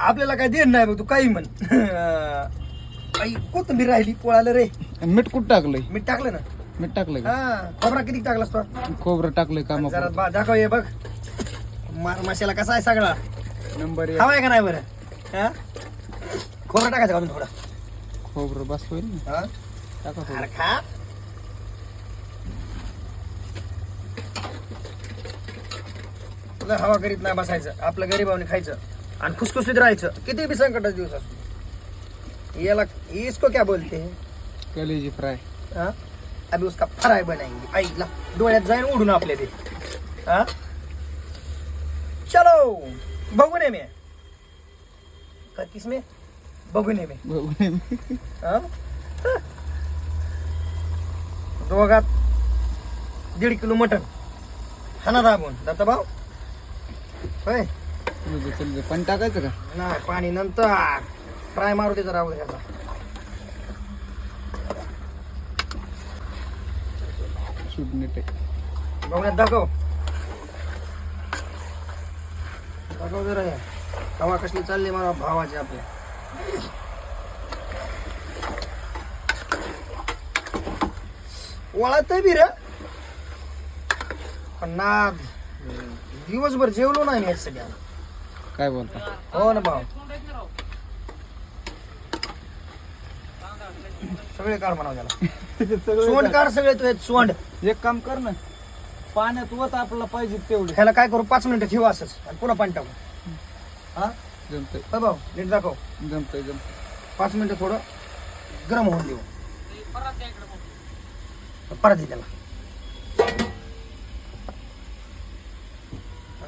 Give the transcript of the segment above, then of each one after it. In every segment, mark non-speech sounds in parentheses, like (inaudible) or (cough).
आपल्याला काय देण नाही बघ तू काही म्हण. आई कोथिंबीर राहिली पोळालं रे. मीठ कुठं टाकलंय? मीठ टाकलं ना. मीठ टाकलंय का? हा खोबरा किती टाकलास तो? खोबरं टाकलंय जरा कामा बा- दाखव हे बघ. मार मसाला कसा आहे सगळा? नंबर एक. हवाय का नाही बरं? हा? खोबरा टाकायचं का अजून थोडा? खोबरं बस होईल ना. हा? टाका अरे थोडं. खा. तुला हवा करीत नाही बसायचं. आपलं गरीबाने खायचं. आणि खुसखुशीत राहायचं. किती बी संकटाचा दिवस असो याला इसको क्या बोलते हैं? कलेजी फ्राय. हाँ? अभी उसका फ्राई बनाएंगे. आईला डोळ्यात जाईन उडून आपल्या ते. हा? चलो बघून में. किसमें? बघून में. बघून हा? दोघात दीड किलो मटन हाना दाबून. दाता भाऊ होय. पण टाकायचं का? नाही पाणी नंतर फ्राय मारू दे जरा ह्याचा शूट नीट आहे. बघण्यात दाखव. दाखव जरा हे. हवा कसली चालली मला भावाची आपल्या. वळत बी रे. पण ना दिवसभर जेवलो नाही मी सगळ्या काय बोलता? हो ना भाऊ. सगळे काढ म्हणाव त्याला. (laughs) सोंड काढ. सगळे तुझे सोंड. एक काम कर ना पाण्यात वत आपल्याला पाहिजे तेवढे. ह्याला काय करू पाच मिनिटं ठेवू असंच. आणि पुन्हा पाणी टाकू. हा? जमतंय. होय भाऊ नीट दाखव. जमतंय जमतंय. पाच मिनिटं थोडं गरम होऊन देऊ. परत दे त्याला.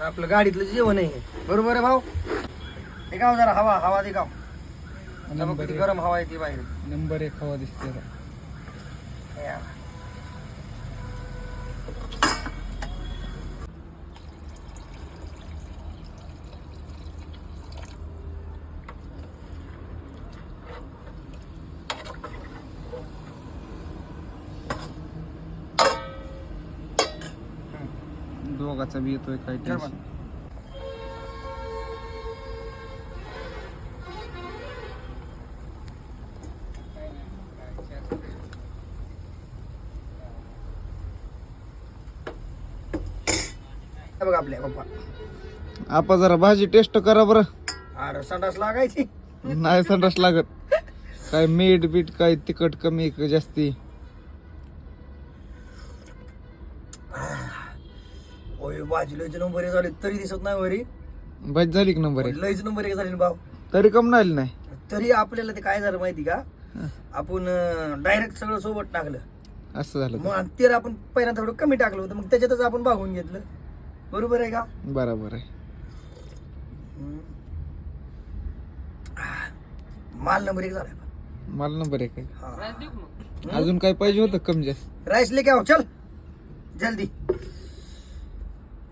आपलं गाडीतलं जेवण आहे हे. बरोबर आहे भाऊ हे गाव जरा हवा हवा दे गाव आता बघ नंबर किती एक गरम हवा आहे ती बाहेर नंबर एक हवा दिसते. या. दोघाचा बी येतोय काय टेन्शन बघ आपल्या पप्पा. आपण जरा भाजी टेस्ट करा बरं. अरे संडास लागायची. नाही संडास लागत. काय मीठ बीट काय तिखट कमी का जास्ती? ओय भाजी लयच नंबर एक झाली तरी दिसत नाही वरी. भाजी झाली की नंबर एक? लयच नंबर एक झाली ना भाऊ. तरी कम नाही आली नाही. तरी आपल्याला ते काय झालं माहिती का? आपण डायरेक्ट सगळं सोबत टाकलं. असं झालं मग आणि तेल आपण पहिल्यांदा थोडं कमी टाकलं होतं मग त्याच्यातच आपण भागून घेतलं. बरोबर आहे का? बरोबर आहे. माल नंबर एक झालाय. मला नंबर एक आहे. हा. अजून काय पाहिजे होतं कमी जास्त? राईस लेके आओ चल. जल्दी.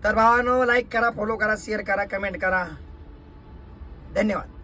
तर भावानो लाईक करा फॉलो करा शेअर करा कमेंट करा. धन्यवाद.